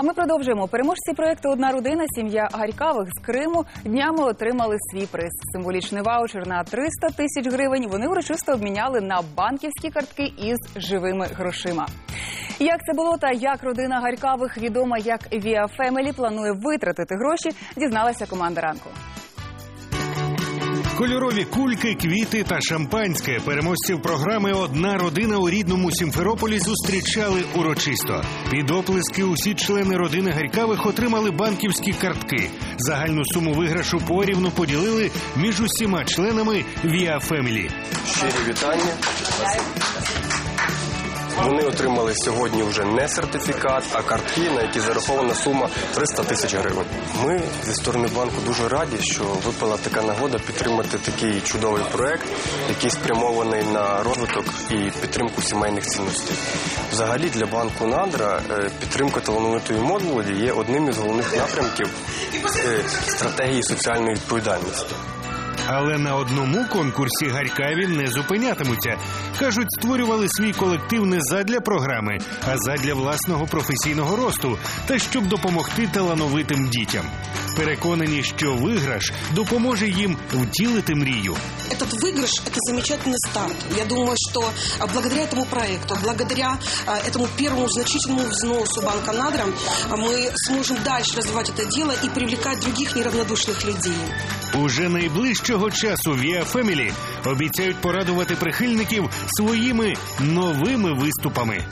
А ми продовжуємо. Переможці проекту Одна родина, сім'я Гарькавих з Криму днями отримали свій приз. Символічний ваучер на 300 тисяч гривень. Вони урочисто обміняли на банківські картки із живими грошима. Як це було та як родина Гарькавих, відома як Віа Фемелі, планує витратити гроші, дізналася команда ранку. Кольорові кульки, квіти та шампанське переможців програми Одна родина у рідному Сімферополі зустрічали урочисто. Під оплески усі члени родини Гарькавих отримали банківські картки. Загальну суму виграшу порівну поділили між усіма членами Віа Фемілі. Щирі вітання. Вони отримали сьогодні вже не сертифікат, а картки, на які зарахована сума 300 тисяч гривень. Ми зі сторони банку дуже раді, що випала така нагода підтримати такий чудовий проект, який спрямований на розвиток і підтримку сімейних цінностей. Взагалі для банку Надра е, підтримка талановитої молоді є одним із головних напрямків е, стратегії соціальної відповідальності. Але на одному конкурсі гарькаві не зупинятимуться. Кажуть, створювали свій колектив не задля програми, а задля власного професійного росту та щоб допомогти талановитим дітям Переконані, що виграш допоможе їм втілити мрію. Этот выигрыш – это замечательный старт. Я думаю, что а, благодаря этому проекту, благодаря а, этому первому значительному взносу Банка Надра а, мы сможем дальше развивать это дело и привлекать других неравнодушных людей. Уже найближчого часу Віа Фемілі обіцяють порадувати прихильників своїми новими виступами.